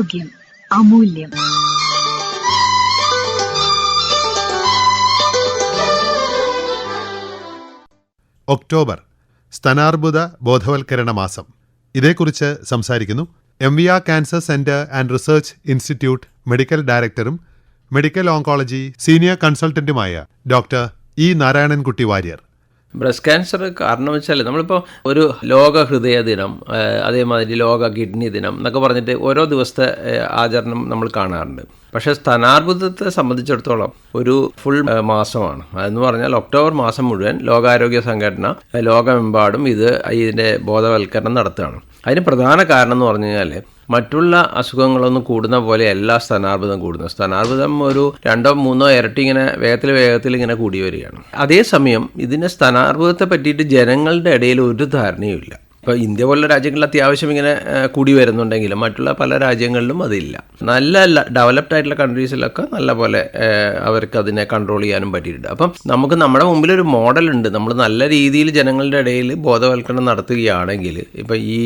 ആരോഗ്യം അമൂല്യം. ഒക്ടോബർ സ്തനാർബുദ ബോധവൽക്കരണ മാസം. ഇതേക്കുറിച്ച് സംസാരിക്കുന്നു M V R cancer centre and research institute medical ഡയറക്ടറും medical oncology senior കൺസൾട്ടന്റുമായ doctor E Narayanankutty Warrier. Breast cancer കാരണം വെച്ചാൽ നമ്മളിപ്പോൾ ഒരു ലോക ഹൃദയ ദിനം അതേമാതിരി ലോക കിഡ്നി ദിനം എന്നൊക്കെ പറഞ്ഞിട്ട് ഓരോ ദിവസത്തെ ആചരണം നമ്മൾ കാണാറുണ്ട്. പക്ഷേ സ്ഥാനാർബുദത്തെ സംബന്ധിച്ചിടത്തോളം ഒരു ഫുൾ മാസമാണ്. അതെന്ന് പറഞ്ഞാൽ ഒക്ടോബർ മാസം മുഴുവൻ ലോകാരോഗ്യ സംഘടന ലോകമെമ്പാടും ഇത് ഇതിന്റെ ബോധവൽക്കരണം നടത്തുകയാണ്. അതിന് പ്രധാന കാരണം എന്ന് പറഞ്ഞു കഴിഞ്ഞാൽ മറ്റുള്ള അസുഖങ്ങളൊന്നും കൂടുന്ന പോലെ എല്ലാ സ്ഥാനാർബുദം കൂടുന്നു. സ്ഥാനാർബുദം ഒരു രണ്ടോ മൂന്നോ ഇരട്ടി ഇങ്ങനെ വേഗത്തിൽ വേഗത്തിൽ ഇങ്ങനെ കൂടി വരികയാണ്. അതേസമയം ഇതിനെ സ്ഥാനാർബുദത്തെ പറ്റിയിട്ട് ജനങ്ങളുടെ ഇടയിൽ ഒരു ധാരണയുമില്ല ഇപ്പോൾ ഇന്ത്യ പോലുള്ള രാജ്യങ്ങളിൽ അത്യാവശ്യം ഇങ്ങനെ കൂടി വരുന്നുണ്ടെങ്കിലും മറ്റുള്ള പല രാജ്യങ്ങളിലും അതില്ല. നല്ല ഡെവലപ്ഡ് ആയിട്ടുള്ള കൺട്രീസിലൊക്കെ നല്ല പോലെ അവർക്ക് അതിനെ കൺട്രോൾ ചെയ്യാനും പറ്റിയിട്ടുണ്ട്. അപ്പം നമുക്ക് നമ്മുടെ മുമ്പിൽ ഒരു മോഡൽ ഉണ്ട്. നമ്മൾ നല്ല രീതിയിൽ ജനങ്ങളുടെ ഇടയിൽ ബോധവൽക്കരണം നടത്തുകയാണെങ്കിൽ ഇപ്പം ഈ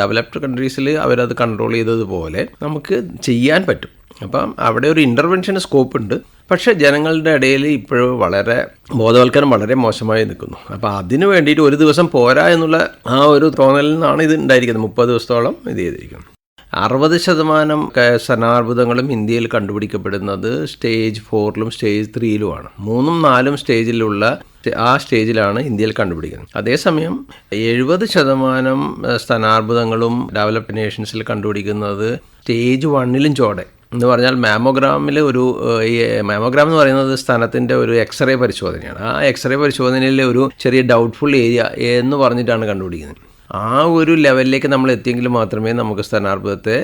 ഡെവലപ്ഡ് കൺട്രീസിൽ അവരത് കൺട്രോൾ ചെയ്തതുപോലെ നമുക്ക് ചെയ്യാൻ പറ്റും. അപ്പം അവിടെ ഒരു ഇന്റർവെൻഷന് സ്കോപ്പ് ഉണ്ട്. പക്ഷേ ജനങ്ങളുടെ ഇടയിൽ ഇപ്പോഴും വളരെ ബോധവൽക്കരണം വളരെ മോശമായി നിൽക്കുന്നു. അപ്പോൾ അതിന് വേണ്ടിയിട്ട് ഒരു ദിവസം പോരാ എന്നുള്ള ആ ഒരു തോന്നലിൽ നിന്നാണ് ഇത് ഉണ്ടായിരിക്കുന്നത്. മുപ്പത് ദിവസത്തോളം ഇത് ചെയ്തിരിക്കുന്നത്. അറുപത് ശതമാനം സ്തനാർബുദങ്ങളും ഇന്ത്യയിൽ കണ്ടുപിടിക്കപ്പെടുന്നത് സ്റ്റേജ് ഫോറിലും സ്റ്റേജ് ത്രീയിലുമാണ്. മൂന്നും നാലും സ്റ്റേജിലുള്ള ആ സ്റ്റേജിലാണ് ഇന്ത്യയിൽ കണ്ടുപിടിക്കുന്നത്. അതേസമയം എഴുപത് ശതമാനം സ്തനാർബുദങ്ങളും ഡെവലപ്ഡ് നേഷൻസിൽ കണ്ടുപിടിക്കുന്നത് സ്റ്റേജ് വണ്ണിലും ചോടെ. എന്ന് പറഞ്ഞാൽ മാമോഗ്രാമിൽ ഒരു ഈ മാമോഗ്രാം എന്ന് പറയുന്നത് സ്ഥാനത്തിന്റെ ഒരു എക്സ്റേ പരിശോധനയാണ്. ആ എക്സ്റേ പരിശോധനയിൽ ഒരു ചെറിയ ഡൗട്ട്ഫുൾ ഏരിയ എന്ന് പറഞ്ഞിട്ടാണ് കണ്ടുപിടിക്കുന്നത്. ആ ഒരു ലെവലിലേക്ക് നമ്മൾ എത്തിയെങ്കിൽ മാത്രമേ നമുക്ക് സ്ഥാനാർബുദത്തെ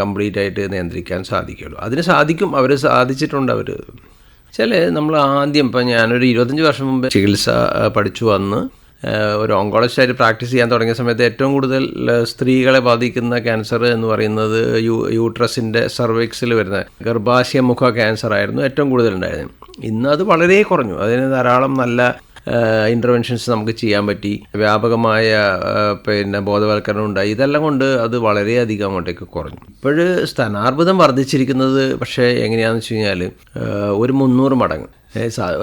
കംപ്ലീറ്റ് ആയിട്ട് നിയന്ത്രിക്കാൻ സാധിക്കുകയുള്ളൂ. അതിന് സാധിക്കും അവർ സാധിച്ചിട്ടുണ്ട് അവർ ചില നമ്മൾ ആദ്യം ഇപ്പം ഞാനൊരു ഇരുപത്തഞ്ച് വർഷം മുമ്പ് ചികിത്സ പഠിച്ചു വന്ന് ഒരു ഓങ്കോളജിസ്റ്റായിട്ട് പ്രാക്ടീസ് ചെയ്യാൻ തുടങ്ങിയ സമയത്ത് ഏറ്റവും കൂടുതൽ സ്ത്രീകളെ ബാധിക്കുന്ന ക്യാൻസർ എന്ന് പറയുന്നത് യു യൂട്രസിന്റെ സർവിക്സിൽ വരുന്ന ഗർഭാശയ മുഖ ക്യാൻസർ ആയിരുന്നു ഏറ്റവും കൂടുതൽ ഉണ്ടായിരുന്നത്. ഇന്ന് അത് വളരെ കുറഞ്ഞു. അതിന് ധാരാളം നല്ല ഇന്റർവെൻഷൻസ് നമുക്ക് ചെയ്യാൻ പറ്റി. വ്യാപകമായ പിന്നെ ബോധവൽക്കരണം ഉണ്ടായി. ഇതെല്ലാം കൊണ്ട് അത് വളരെയധികം അങ്ങോട്ടേക്ക് കുറഞ്ഞു. ഇപ്പോൾ സ്ഥാനാർബുദം വർദ്ധിച്ചിരിക്കുന്നത് പക്ഷേ എങ്ങനെയാണെന്ന് വെച്ച് കഴിഞ്ഞാൽ ഒരു മുന്നൂറ് മടങ്ങ്.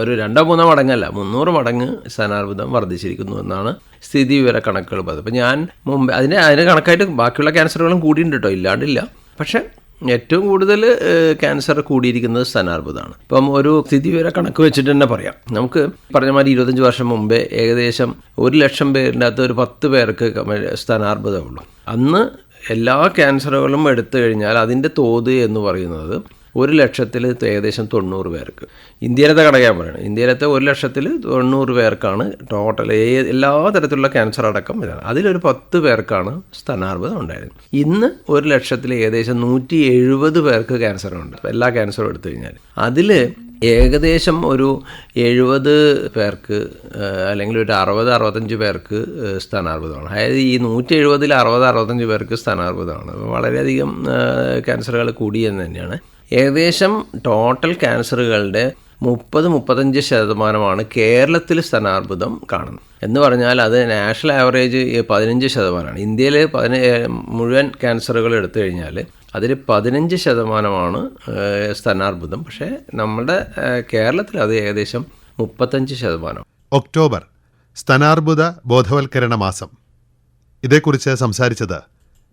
ഒരു രണ്ടോ മൂന്നോ മടങ്ങല്ല മുന്നൂറ് മടങ്ങ് സ്ഥാനാർബുദം വർദ്ധിച്ചിരിക്കുന്നു എന്നാണ് സ്ഥിതി വിവര കണക്കുകൾ പറയുന്നത്. അപ്പോൾ ഞാൻ മുമ്പ് അതിന് അതിന് കണക്കായിട്ട് ബാക്കിയുള്ള ക്യാൻസറുകളും കൂടിയിട്ടുണ്ട് കേട്ടോ ഇല്ലാണ്ടില്ല. പക്ഷേ ഏറ്റവും കൂടുതൽ ക്യാൻസർ കൂടിയിരിക്കുന്നത് സ്ഥാനാർബുദമാണ് ഇപ്പം ഒരു സ്ഥിതിവിവര കണക്ക് വെച്ചിട്ട് തന്നെ പറയാം. നമുക്ക് പറഞ്ഞ മാതിരി ഇരുപത്തഞ്ച് വർഷം മുമ്പേ ഏകദേശം ഒരു ലക്ഷം പേരിന്റെ അകത്ത് ഒരു പത്ത് പേർക്ക് സ്ഥാനാർബുദമുള്ളൂ അന്ന് എല്ലാ ക്യാൻസറുകളും എടുത്തു കഴിഞ്ഞാൽ അതിന്റെ തോത് എന്ന് പറയുന്നത് ഒരു ലക്ഷത്തിൽ ഏകദേശം തൊണ്ണൂറ് പേർക്ക്. ഇന്ത്യയിലത്തെ കടക്കാൻ പറയുന്നത് ഇന്ത്യയിലത്തെ ഒരു ലക്ഷത്തിൽ തൊണ്ണൂറ് പേർക്കാണ് ടോട്ടൽ എല്ലാ തരത്തിലുള്ള ക്യാൻസർ അടക്കം ഇതാണ്. അതിലൊരു പത്ത് പേർക്കാണ് സ്തനാർബുദം ഉണ്ടായിരുന്നത് ഇന്ന് ഒരു ലക്ഷത്തിൽ ഏകദേശം നൂറ്റി എഴുപത് പേർക്ക് ക്യാൻസർ ഉണ്ട്. എല്ലാ ക്യാൻസറും എടുത്തു കഴിഞ്ഞാൽ അതിൽ ഏകദേശം ഒരു എഴുപത് പേർക്ക് അല്ലെങ്കിൽ ഒരു അറുപത് അറുപത്തഞ്ച് പേർക്ക് സ്ഥാനാർബുദമാണ്. അതായത് ഈ നൂറ്റി എഴുപതിൽ അറുപത് അറുപത്തഞ്ച് പേർക്ക് സ്ഥാനാർബുദമാണ്. വളരെയധികം ക്യാൻസറുകൾ കൂടിയെന്ന് തന്നെയാണ്. ഏകദേശം ടോട്ടൽ ക്യാൻസറുകളുടെ മുപ്പത് മുപ്പത്തഞ്ച് ശതമാനമാണ് കേരളത്തിൽ സ്തനാർബുദം കാണുന്നത്. എന്ന് പറഞ്ഞാൽ അത് നാഷണൽ ആവറേജ് പതിനഞ്ച് ശതമാനമാണ്. ഇന്ത്യയിൽ പതിന മുഴുവൻ ക്യാൻസറുകൾ എടുത്തു കഴിഞ്ഞാൽ അതിൽ പതിനഞ്ച് ശതമാനമാണ് സ്തനാർബുദം. പക്ഷേ നമ്മുടെ കേരളത്തിൽ അത് ഏകദേശം മുപ്പത്തഞ്ച് ശതമാനം. ഒക്ടോബർ സ്തനാർബുദ ബോധവൽക്കരണ മാസം. ഇതേക്കുറിച്ച് സംസാരിച്ചത്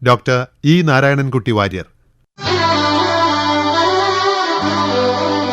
doctor E Narayanankutty Warrier. Música